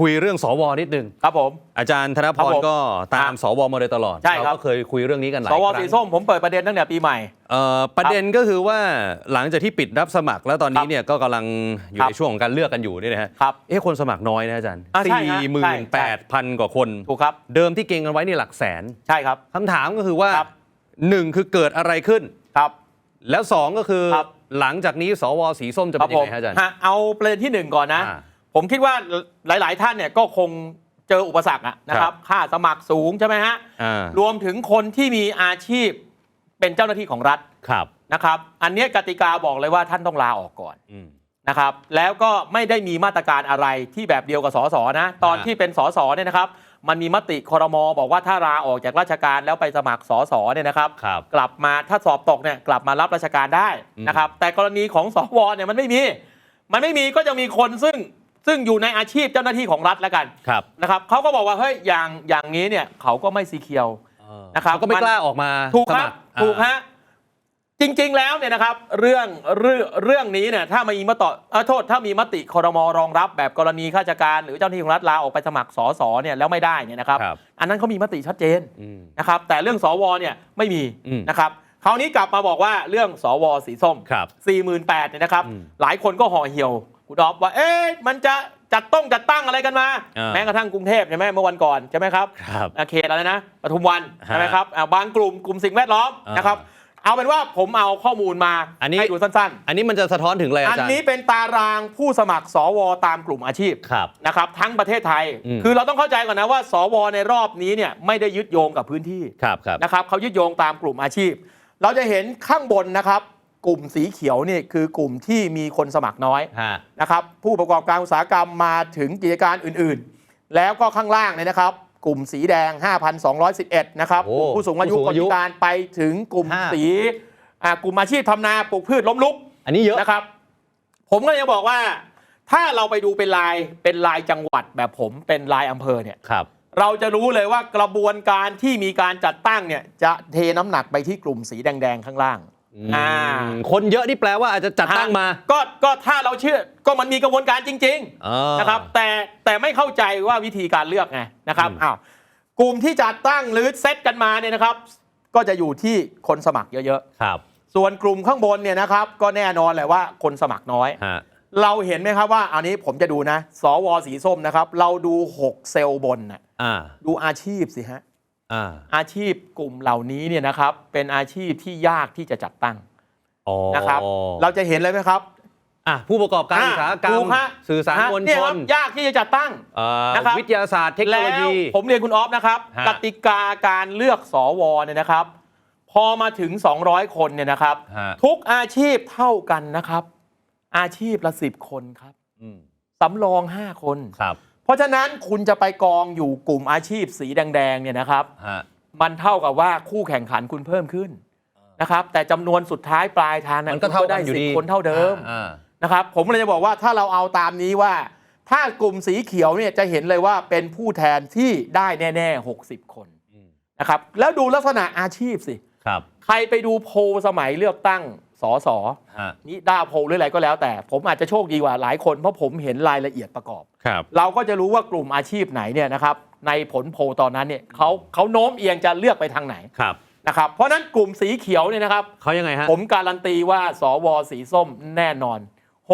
คุยเรื่องสวนิดนึง ครับผม อาจารย์ธนพครับรผมก็ตามครับสวมาโดยตลอดใช่ครับเราก็เคยคุยเรื่องนี้กันหลายสควรั้งสีส้มผมเปิดประเด็นตั้งแต่ปีใหม่เอ่อประเด็นก็คือว่าหลังจากที่ปิดรับสมัครแล้วตอนนี้ครับเนี่ยก็กำลังอยู่ครับในช่วงของการเลือกกันอยู่นี่นะฮะครับเอ๊ะคนสมัครน้อยนะอาจารย์อ่าใช่สี่ฮะหมื่ใช่นใช่แปดพันกว่าคนถูกครับเดิมที่เก่งกันไว้นี่หลักแสนใช่ครับคำถามก็คือว่าครับหนึ่งคือเกิดอะไรขึ้นครับแล้วสองก็คือครับหลังจากนี้สวสีส้มจะครัเป็นผยังมไงฮะอาจารย์ฮะเอาประเด็นที่หนึ่งก่อนนะอ่า ผมคิดว่าหลาย ๆ ท่านเนี่ยก็คงเจออุปสรรคอะนะคครัรับบค่าสมัครสูงใช่ไหมฮะอ่ารวมถึงคนที่มีอาชีพเป็นเจ้าหน้าที่ของรัฐครับนะครับ อันเนี้ยกติกาบอกเลยว่าท่านต้องลาออกก่อนอืม นะครับ แล้วก็ไม่ได้มีมาตรการอะไรที่แบบเดียวกับสสนะ ตอนฮะที่เป็นสสเนี่ยนะครับ มันมีมติครมบอกว่าถ้าลาออกจากราชการแล้วไปสมัครสสเนี่ยนะครับ ครับ กลับมาถ้าสอบตกเนี่ยกลับมารับราชการได้อืมนะครับ แต่กรณีของสวเนี่ยมันไม่มี มันไม่มีก็จะมีคนซึ่ง ซึ่งอยู่ในอาชีพเจ้าหน้าที่ของรัฐแล้วกันครับนะครับเขาก็บอกว่าเฮ้ยอย่างอย่างนี้เนี่ยเขาก็ไม่ซีเคียวนะครับเขาก็ไม่มันกล้าออกมาถูกสคมัรับครถูกอ่าฮะจริง ๆ แล้วเนี่ยนะครับเรื่องเรื่องเรื่องนี้เนี่ยถ้ามีมติเอ่อโทษถ้ามีมติครมรองรับ แบบกรณีข้าราชการ หรือเจ้าหน้าที่ของรัฐลาออกไปสมัครสสเนี่ยแล้วไม่ได้เนี่ยนะครับครับอันนั้นเขามีมติชัดเจนอืมนะครับแต่เรื่องสวเนี่ยไม่มีอืมนะครับคราวนี้กลับมาบอกว่าเรื่องสวสีส้มครับ48,000เนี่ยนะครับอืมหลายคนก็ห่อเหี่ยว คุณดอบว่าเอ๊ะมันจะจัดต้องจัดตั้งอะไรกันมาอ่าแม้กระทั่งกรุงเทพใช่ไหมเมื่อวันก่อนใช่ไหมครับครับอ่าเขตอะไรนะปทุมวันฮะใช่ไหมครับอ่าบางกลุ่มกลุ่มสิ่งแวดล้อมอ่านนะครับเอาเป็นว่าผมเอาข้อมูลมาอันนี้ให้ดูสั้นอันนี้มันจะสะท้อนถึงอะไรๆอาอันจารย์นี้เป็นตารางผู้สมัครสวตามกลุ่มอาชีพครับนะครับทั้งประเทศไทยอืมคือเราต้องเข้าใจก่อนนะว่า สวในรอบนี้เนี่ยไม่ได้ยึดโยงกับพื้นที่ครับครับนะครับเขายึดโยงตามกลุ่มอาชีพ เราจะเห็นข้างบนนะครับ กลุ่มสีเขียวนี่คือกลุ่มที่มีคนสมัครน้อยฮะ นะครับผู้ประกอบการอุตสาหกรรมมาถึงกิจการอื่นๆ แล้วก็ข้างล่างเนี่ยนะครับ กลุ่มสีแดง 5,211 นะครับโอ้กลุ่มผู้สูงอายุผู้สูงคนอายุพิการไปถึงกลุ่มห้า สีอ่ากลุ่มอาชีพทำนาปลูกพืชล้มลุก อันนี้เยอะ นะครับ ผมก็จะบอกว่า ถ้าเราไปดูเป็นลายเป็นลายจังหวัดแบบผมเป็นลายอำเภอเนี่ย ครับ เราจะรู้เลยว่ากระบวนการที่มีการจัดตั้งเนี่ยจะเทน้ำหนักไปที่กลุ่มสีแดง ๆ ข้างล่าง อ่า คนเยอะนี่แปลว่าอาจจะจัดตั้งมา ก็ก็ถ้าเราเชื่อก็มันมีกระบวนการจริงอ่าๆนะครับ แต่แต่ไม่เข้าใจว่าวิธีการเลือกไงนะครับอืมอ้าวกลุ่มที่จัดตั้งหรือเซตกันมาเนี่ยนะครับ ก็จะอยู่ที่คนสมัครเยอะครับๆส่วนกลุ่มข้างบนเนี่ยนะครับ ก็แน่นอนแหละว่าคนสมัครน้อยฮะเราเห็นไหมครับว่าอันนี้ผมจะดูนะ สวสีส้มนะครับ เราดู 6 เซลล์บนนะอ่าดูอาชีพสิฮะ อ่าอาชีพกลุ่มเหล่านี้เนี่ยนะครับ เป็นอาชีพที่ยากที่จะจัดตั้งอ๋อนะครับ เราจะเห็นเลยไหมครับอะผู้ประกอบการอุตสาหกรรถูมฮะสื่อสารฮะมวลเนี่ชยครันบยากที่จะจัดตั้งเอ่อนะครับวิทยาศาสตร์เทคโนโลยีแล้วผมเรียนคุณออฟนะครับฮะกติกาการเลือกสวเนี่ยนะครับ พอมาถึง 200 คนเนี่ยนะครับฮะทุกอาชีพเท่ากันนะครับ อาชีพละ10คนครับอืมสำรอง5คนครับ เพราะฉะนั้นคุณจะไปกองอยู่กลุ่มอาชีพสีแดงๆเนี่ยนะครับ ฮะ มันเท่ากับว่าคู่แข่งขันคุณเพิ่มขึ้นนะครับ แต่จำนวนสุดท้ายปลายทางะมันก็เท่าคุณกันอยู่สิบดีคนเท่าเดิม อ่า นะครับผมเลยจะบอกว่าถ้าเราเอาตามนี้ว่า ถ้ากลุ่มสีเขียวเนี่ยจะเห็นเลยว่าเป็นผู้แทนที่ได้แน่ๆ 60 คนอืม นะครับแล้วดูลักษณะอาชีพสิ ครับ ใครไปดูโพลสมัยเลือกตั้ง สสฮะนี่ด้าโพลหรืออะไรก็แล้วแต่ ผมอาจจะโชคดีกว่าหลายคนเพราะผมเห็นรายละเอียดประกอบ ครับ เราก็จะรู้ว่ากลุ่มอาชีพไหนเนี่ยนะครับในผลโพลตอนนั้นเนี่ยเขาเขาโน้มเอียงจะเลือกไปทางไหนครับนะครับเพราะฉะนั้นกลุ่มสีเขียวเนี่ยนะครับ เขายังไงฮะ ผมการันตีว่าสวสีส้มแน่นอน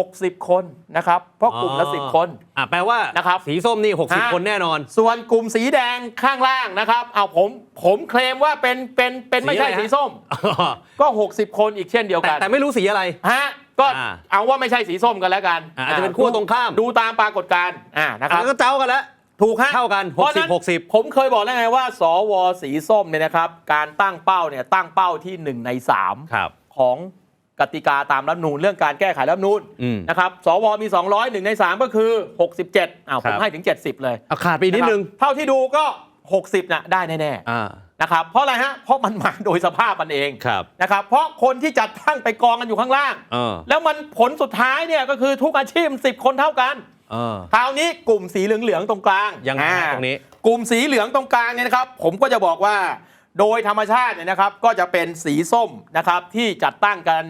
60 คนนะครับ เพราะกลุ่มละอ๋อ10 คนอะแปลว่านะครับสีส้มนี่ฮะ60 คนแน่นอน ส่วนกลุ่มสีแดงข้างล่างนะครับเอาผมผมเคลมว่าเป็นเป็นเป็นไม่ใช่สีอะไรฮะสีส้ม ก็ 60 คนอีกเช่นเดียวแต่กัน แต่ไม่รู้สีอะไรฮะก็อ่าเอาว่าไม่ใช่สีส้มกันแล้วกันอ่าอาจจะเป็นขั้วตรงข้ามดูตามปรากฏการณ์อ่านะคอันรับนั้นก็เจ้ากันแล้วถูกฮะเท่ากันเพราะฉะนั้น60 60 ผมเคยบอกแล้วไงว่า สวสีส้มเนี่ยนะครับ การตั้งเป้าเนี่ยตั้งเป้าที่ 1 ใน3ครับของ กติกาตามรัฐธรรมนูญเรื่องการแก้ไขรัฐธรรมนูญอืมนะครับสวมี 200 1ใน 3 ก็คือ 67อ้าวคผรับมให้ถึง 70 เลยเอาขาดไปนิดนึงะครับเท่าที่ดูก็ 60นะได้แน่อ่าๆนะครับเพราะอะไรฮะเพราะมันมาโดยสภาพมันเองครับนะครับเพราะคนที่จัดตั้งไปกองกันอยู่ข้างล่างเออแล้วมันผลสุดท้ายเนี่ยก็คือทุกอาชีพ 10 คนเท่ากันเออคราวนี้กลุ่มสีเหลืองๆตรงกลางยังไงฮะอ่าตรงนี้ กลุ่มสีเหลืองตรงกลางเนี่ยนะครับ ผมก็จะบอกว่า โดยธรรมชาติเนี่ยนะครับ ก็จะเป็นสีส้มนะครับที่จัดตั้งกัน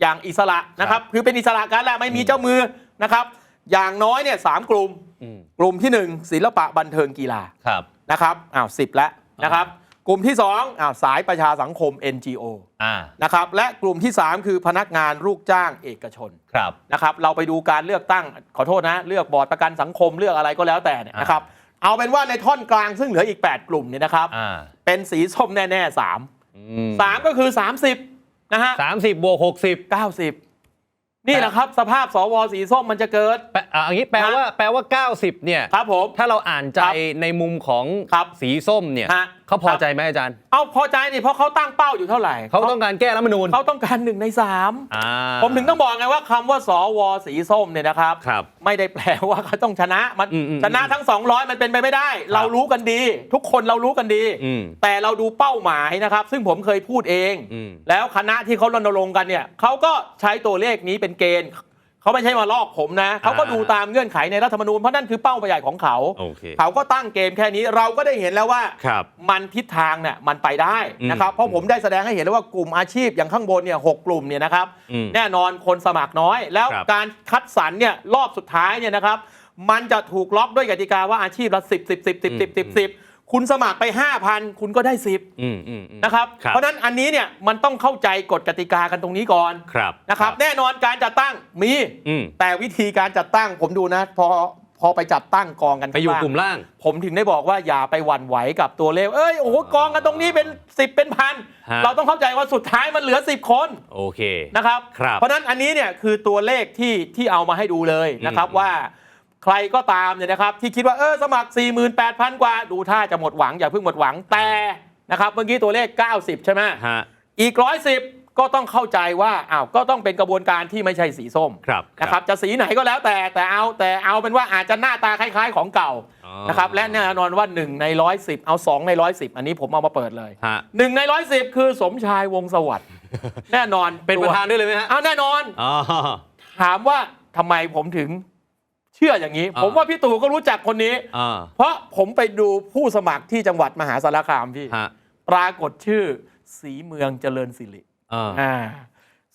อย่างอิสระนะครับ คือเป็นอิสระกันแหละไม่มีเจ้ามือนะครับ อย่างน้อยเนี่ยสามกลุ่มอืมกลุ่มที่หนึ่งศิลปะบันเทิงกีฬาครับนะครับอ้าวสิบแล้วนะครับ กลุ่มที่สองอ้าวสายประชาสังคม NGO อ่านะครับและกลุ่มที่ 3 คือพนักงานลูกจ้างเอกชนครับนะครับ เราไปดูการเลือกตั้งขอโทษนะ เลือกบอร์ดประกันสังคมเลือกอะไรก็แล้วแต่เนี่ยอ่านนะครับ เอาเป็นว่าในท่อนกลางซึ่งเหลืออีก 8 กลุ่มเนี่ยนะครับ อ่าเป็นสีส้มแน่ๆ3 3ก็คือ 30 นะฮะสามสิบบวกหกสิบ90นี่แหละครับสภาพสวสีส้มมันจะเกิด แปลอ่าอย่างนี้แปลว่าแปลว่า90เนี่ย ครับผม ถ้าเราอ่านใจครับในมุมของครับ สีส้มเนี่ย ฮะ เขาพอใจไหมอาจารย์ เอาพอใจนี่เพราะเขาตั้งเป้าอยู่เท่าไหร่เขาต้องการแก้รัฐธรรมนูญเขาต้องการหนึ่งในสามอ่า ผมถึงต้องบอกไงว่าคำว่าสวสีส้มเนี่ยนะครับ ครับไม่ได้แปลว่าเขาต้องชนะมันอืมอืมชนะทั้ง 200 มันเป็นไปไม่ได้ เรารู้กันดี ทุกคนเรารู้กันดี อืมแต่เราดูเป้าหมายนะครับ ซึ่งผมเคยพูดเอง อืม แล้วคณะที่เขารณรงค์กันเนี่ยเขาก็ใช้ตัวเลขนี้เป็นเกณฑ์ เขาไม่ใช่มาลอกผมนะเขาก็ดูตามเงื่อนไขในรัฐธรรมนูญเพราะนั่นคือเป้าหมายใหญ่ของเขาโอเคเขาก็ตั้งเกมแค่นี้เราก็ได้เห็นแล้วว่า ครับ มันทิศทางเนี่ยมันไปได้นะครับอืมเพราะผมได้แสดงให้เห็นแล้วว่ากลุ่มอาชีพอย่างข้างบนเนี่ยหกกลุ่มเนี่ยนะครับ อืมแน่นอนคนสมัครน้อย แล้วครับ การคัดสรรเนี่ยรอบสุดท้ายเนี่ยนะครับ มันจะถูกล็อกด้วยกติกาว่าอาชีพละ 10 10 10 10 10 10 10 คุณสมัครไป 5,000 คุณก็ได้ 10อืมอืมอืม นะครับ ครับเพราะฉะนั้นอันนี้เนี่ยมันต้องเข้าใจกฎกติกากันตรงนี้ก่อนครับนะครับแน่นอนการจัดตั้งมี อืมแต่วิธีการจัดตั้งผมดูนะ พอพอไปจัดตั้งกองกันไปอยู่ข้าง กลุ่มล่าง ผมถึงได้บอกว่าอย่าไปหวั่นไหวกับตัวเลข เอ้ย โอ้โห กองกันตรงนี้เป็น 10 เป็นพัน ฮะ เราต้องเข้าใจว่าสุดท้ายมันเหลือ 10 คนโอเค นะครับ ครับเพราะฉะนั้นอันนี้เนี่ยคือตัวเลขที่ที่เอามาให้ดูเลยนะครับอืมว่า ใครก็ตามเนี่ยนะครับที่คิดว่าเออสมัคร 48,000 กว่า ดูท่าจะหมดหวังอย่าเพิ่งหมดหวังแต่นะครับเมื่อกี้ตัวเลข 90 ใช่ไหมฮะอีก 110 ก็ต้องเข้าใจว่าอ้าวก็ต้องเป็นกระบวนการที่ไม่ใช่สีส้มครับนะครับจะสีไหนก็แล้วแต่แต่เอาแต่เอาเป็นว่าอาจจะหน้าตาคล้าย ๆ ของเก่าอ๋อนะครับและแน่นอนว่า 1 ใน 110 เอา 2 ใน 110 อันนี้ผมเอามาเปิดเลยฮะ1ใน 110 คือสมชายวงศ์สวัสดิ์แน่นอนเป็นประธานด้วยเลยไหมฮะเอาแน่นอนอ๋อถามว่าทำไมผมถึง เชื่ออย่างนี้อ่าผมว่าพี่ตู่ก็รู้จักคนนี้ อ่าเพราะผมไปดูผู้สมัครที่จังหวัดมหาสารคามพี่ ฮะปรากฏชื่อสีเมืองเจริญสิริอ่าอ่า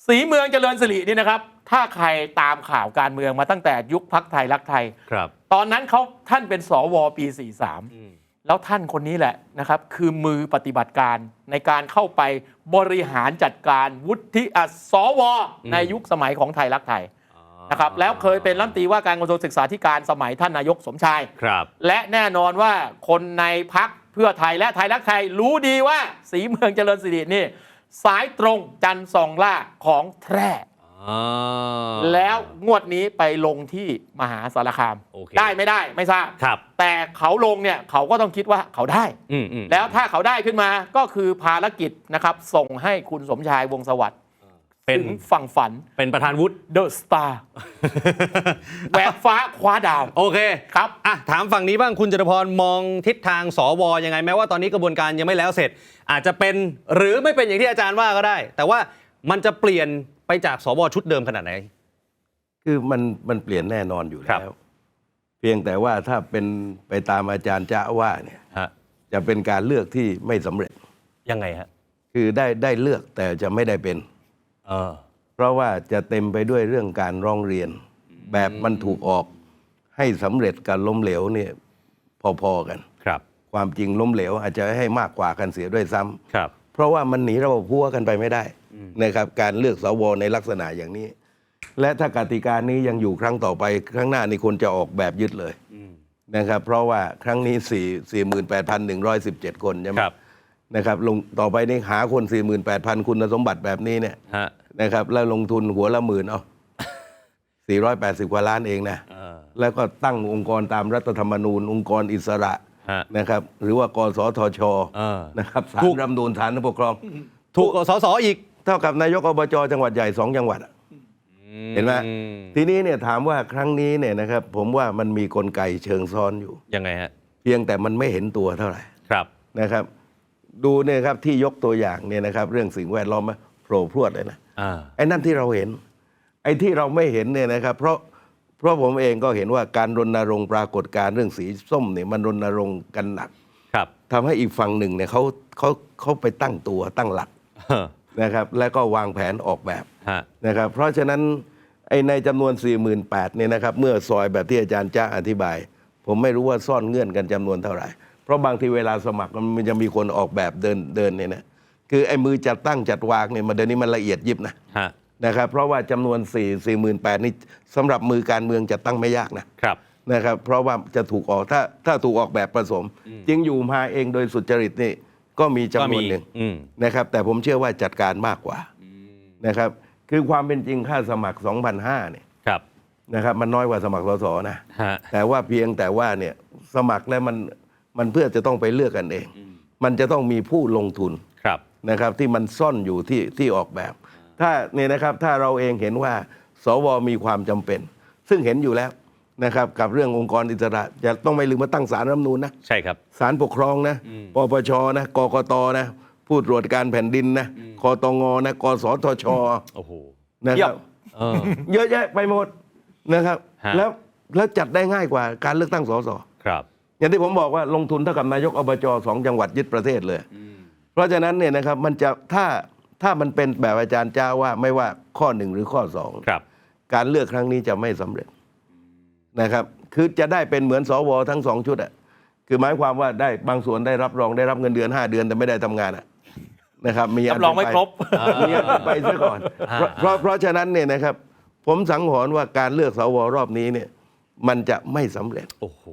สีเมืองเจริญสิรินี่นะครับ ถ้าใครตามข่าวการเมืองมาตั้งแต่ยุคพักไทยรักไทย ครับตอนนั้นเขาท่านเป็นสวปีอืม43แล้วท่านคนนี้แหละนะครับ คือมือปฏิบัติการในการเข้าไปบริหารจัดการวุฒิอะสวในยุคสมัยของไทยรักไทย นะครับแล้วเคยเป็นรัฐมนตรีว่าการกระทรวงศึกษาธิการสมัยท่านนายกสมชายครับ และแน่นอนว่าคนในพักเพื่อไทยและไทยรักไทยรู้ดีว่าสีเมืองเจริญสิรินี่ สายตรงจันทร์สองล่าของแพร่อ่าแล้วงวดนี้ไปลงที่มหาสารคามโอเคได้ไม่ได้ไม่ทราบครับ แต่เขาลงเนี่ยเขาก็ต้องคิดว่าเขาได้อืมอืมแล้วถ้าเขาได้ขึ้นมาก็คือภารกิจนะครับ ส่งให้คุณสมชายวงศ์สวัสดิ์ เป็น ถึงฝั่งฝันเป็นประธานวุฒิเดอะสตาร์แหวกฟ้าคว้าดาว โอเคครับ อะถามฝั่งนี้บ้างคุณจตุพรมองทิศทางสวยังไงแม้ว่าตอนนี้กระบวนการยังไม่แล้วเสร็จ อาจจะเป็นหรือไม่เป็นอย่างที่อาจารย์ว่าก็ได้ แต่ว่ามันจะเปลี่ยนไปจากสวชุดเดิมขนาดไหน คือมันมันเปลี่ยนแน่นอนอยู่ครับแล้ว เพียงแต่ว่าถ้าเป็นไปตามอาจารย์จะว่าเนี่ยฮะ จะเป็นการเลือกที่ไม่สำเร็จ ยังไงฮะ คือได้ได้เลือกแต่จะไม่ได้เป็น เออเพราะว่าจะเต็มไปด้วยเรื่องการร้องเรียน แบบมันถูกออกให้สำเร็จกับล้มเหลวเนี่ยพอๆกันครับ ความจริงล้มเหลวอาจจะให้มากกว่ากันเสียด้วยซ้ำครับ เพราะว่ามันหนีระบบพัวกันไปไม่ได้นะครับ การเลือกสวในลักษณะอย่างนี้ และถ้ากติกานี้ยังอยู่ครั้งต่อไปครั้งหน้านี่ควรจะออกแบบยึดเลยนะครับ เพราะว่าครั้งนี้ 4 48,117 คนใช่ไหมครับ นะครับลงต่อไปนี่หาคน 48,000 คุณสมบัติแบบนี้เนี่ยฮะนะครับแล้วลงทุนหัวละหมื่นเอา480 กว่าล้านเองนะ เออแล้วก็ตั้งองค์กรตามรัฐธรรมนูญ องค์กรอิสระฮะนะครับ หรือว่ากสทชเออ นะครับศาถูลกรำนูนศาลปกครอง ถูกกว่าสสอีกเท่ากับนายกอบจจังหวัดใหญ่สองจังหวัดอะ เห็นไหม อืมทีนี้เนี่ยถามว่าครั้งนี้เนี่ยนะครับผมว่ามันมีกลไกเชิงซ้อนอยู่ ยังไงฮะ เพียงแต่มันไม่เห็นตัวเท่าไหร่ครับ นะครับ ดูเนี่ยครับที่ยกตัวอย่างเนี่ยนะครับ เรื่องสิ่งแวดล้อมมาโผล่พรวดเลยนะอ่า ไอ้นั่นที่เราเห็น ไอ้ที่เราไม่เห็นเนี่ยนะครับ เพราะเพราะผมเองก็เห็นว่าการรณรงค์ปรากฏการณ์เรื่องสีส้มเนี่ยมันรณรงค์กันหนักครับ ทำให้อีกฝั่งหนึ่งเนี่ยเขาเขาเขาไปตั้งตัวตั้งหลักเออนะครับ แล้วก็วางแผนออกแบบ ฮะ นะครับเพราะฉะนั้นไอ้ในจำนวน 48,000เนี่ยนะครับ เมื่อซอยแบบที่อาจารย์จ้าอธิบาย ผมไม่รู้ว่าซ่อนเงื่อนกันจำนวนเท่าไหร่ เพราะบางทีเวลาสมัครมันจะมีคนออกแบบเดินเดินเนี่ยนะคือไอ้มือจัดตั้งจัดวางเนี่ยมันเดี๋ยวนี้มันละเอียดยิบนะฮะนะครับเพราะว่าจำนวน 4 48,000นี่สำหรับมือการเมืองจัดตั้งไม่ยากนะครับนะครับ เพราะว่าจะถูกออกถ้าถ้าถูกออกแบบผสม จริงอยู่มาเองโดยสุจริตนี่ก็มีจำนวนหนึ่งอืมนะครับ แต่ผมเชื่อว่าจัดการมากกว่านะครับ คือความเป็นจริงค่าสมัคร 2,500เนี่ยครับนะครับ มันน้อยกว่าสมัครสสนะฮะแต่ว่าเพียงแต่ว่าเนี่ยสมัครแล้วมัน มันเพื่อจะต้องไปเลือกกันเอง มันจะต้องมีผู้ลงทุนครับนะครับที่มันซ่อนอยู่ที่ที่ออกแบบ ถ้าเนี่ยนะครับถ้าเราเองเห็นว่า สวมีความจำเป็น ซึ่งเห็นอยู่แล้วนะครับกับเรื่ององค์กรอิสระจะต้องไม่ลืมมาตั้งสารรัฐธรรมนูญนะใช่ครับศาลปกครองนะปปชนะกกตนะผู้ตรวจการแผ่นดินนะคอตงนะกสทชโอ้โหนะเยี่คยรัมบเออเยอะแยะไปหมดนะครับฮะแล้วแล้วจัดได้ง่ายกว่าการเลือกตั้งสสครับ อย่างที่ผมบอกว่าลงทุนเท่ากับนายกอบจสองจังหวัดยึดประเทศเลย เพราะฉะนั้นเนี่ยนะครับมันจะถ้าถ้ามันเป็นแบบอาจารย์จ้าว่าไม่ว่าข้อหนึ่งหรือข้อสองครับ การเลือกครั้งนี้จะไม่สำเร็จนะครับ คือจะได้เป็นเหมือนสวทั้งสองชุดอะคือหมายความว่าได้บางส่วนได้รับรองได้รับเงินเดือน 5 เดือนแต่ไม่ได้ทำงานอะนะครับ มีนรับรองไม่เป็นปครบมีอันเป็นไปซะก่อนอ่าเพราะเพราะเพราะฉะนั้นเนี่ยนะครับ ผมสังหรณ์ว่าการเลือกสวรอบนี้เนี่ย มันจะไม่สำเร็จโอ้โห